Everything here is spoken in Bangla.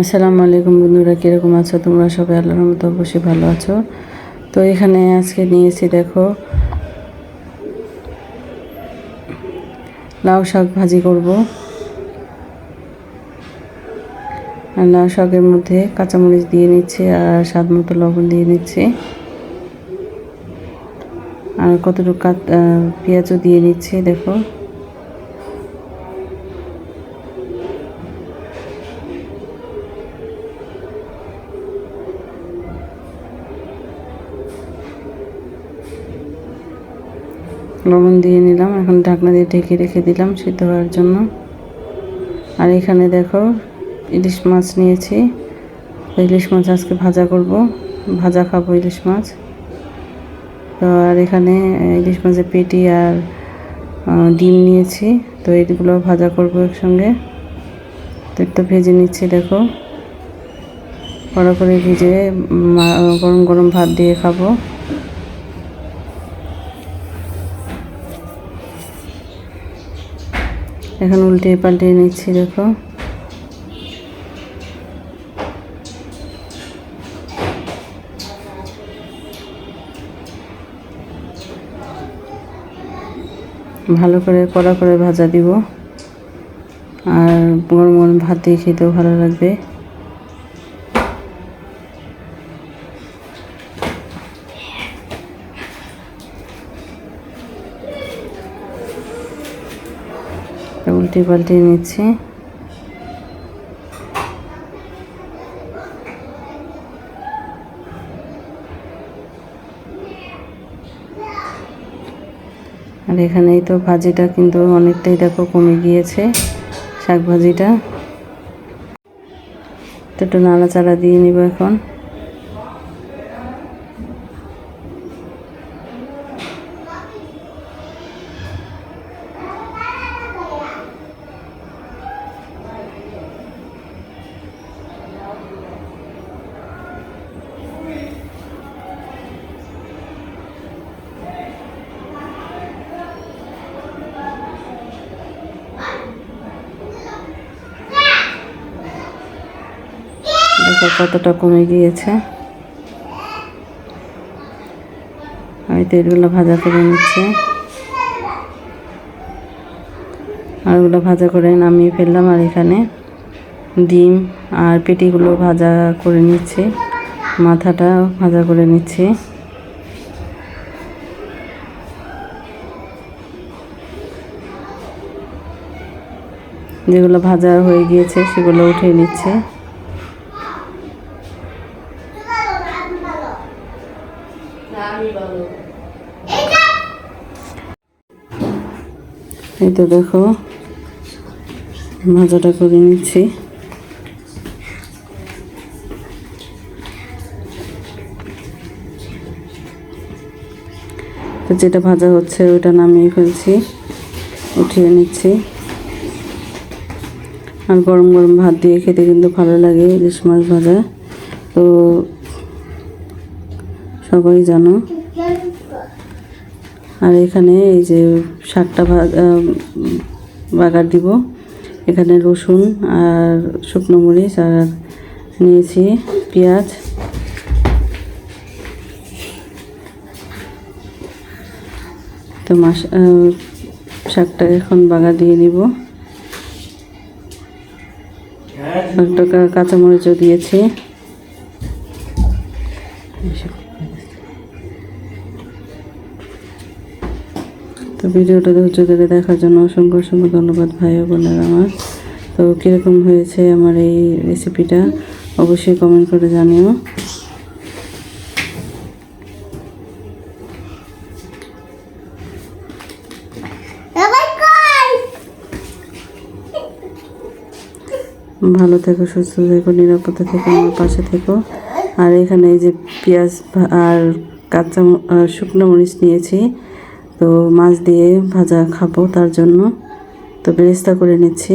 আসসালামু আলাইকুম বন্ধুরা, কীরকম আছো তোমরা সবাই? আল্লাহর মতো অবশ্যই ভালো আছো। তো এখানে আজকে নিয়েছি, দেখো, লাউ শাক ভাজি করব। আর লাউ শাকের মধ্যে কাঁচামরিচ দিয়ে নিচ্ছি আর স্বাদ মতো লবণ দিয়ে নিচ্ছি। আর কতটুকু পেঁয়াজও দিয়ে নিচ্ছি, দেখো। লবণ দিয়ে নিলাম। এখন ঢাকনা দিয়ে ঢেকে রেখে দিলাম সিদ্ধ হওয়ার জন্য। আর এখানে দেখো, ইলিশ মাছ নিয়েছি। ইলিশ মাছ আজকে ভাজা করব। ভাজা খাব ইলিশ মাছ। তো আর এখানে ইলিশ মাছের পেটি আর ডিম নিয়েছি। তো এইগুলো ভাজা করব একসঙ্গে। তো একটু ভেজে নিচ্ছি, দেখো। বড় করে ভেজে গরম গরম ভাত দিয়ে খাব। এখন উল্টে পাল্টে নিচ্ছি, দেখো। ভালো করে কড়া করে ভাজা দিব। আর গরম গরম ভাত দিয়ে খেতেও ভালো লাগবে। উল্টে পাল্টে নিচ্ছি। আর এখানেই তো ভাজিটা কিন্তু অনেকটাই দেখো কমে গিয়েছে, শাক ভাজিটা। একটু নাড়াচাড়া দিয়ে নিব এখন। দেখো কতটা কমে গিয়েছে। আমি তো এগুলো ভাজা করে নিচ্ছি। আর ওগুলো ভাজা করে নামিয়ে ফেললাম আর এখানে ডিম আর পেটিগুলো ভাজা করে নিচ্ছি। মাথাটা ভাজা করে নিচ্ছি। যেগুলো ভাজা হয়ে গিয়েছে সেগুলো উঠিয়ে নিচ্ছে। এই তো দেখো ভাজাটা করে নিচ্ছি। তো যেটা ভাজা হচ্ছে ওটা নামিয়ে ফেলছি, উঠিয়ে নিচ্ছি। আর গরম গরম ভাত দিয়ে খেতে কিন্তু ভালো লাগে ইলিশ মাছ ভাজা। তো সবাই জানো আর এখানে এই যে শাকটা বাগার দিব। এখানে রসুন আর শুকনো মরিচ আর নিয়েছি পেঁয়াজ। তো মাস শাকটা এখন বাগা দিয়ে নিব। একটা কাঁচামরিচও দিয়েছি। তো ভিডিওটা ধৈর্য ধরে দেখার জন্য অসংখ্য অসংখ্য ধন্যবাদ, ভাই ও বোনের আমার। তো কীরকম হয়েছে আমার এই রেসিপিটা অবশ্যই কমেন্ট করে জানিও। ভালো থেকো, সুস্থ থেকো, নিরাপদে থেকো, আমার পাশে থেকো। আর এখানে এই যে পেঁয়াজ আর কাঁচা শুকনো মরিচ নিয়েছি। তো মাছ দিয়ে ভাজা খাব তার জন্য। তো বেরেস্তা করে নিচ্ছি।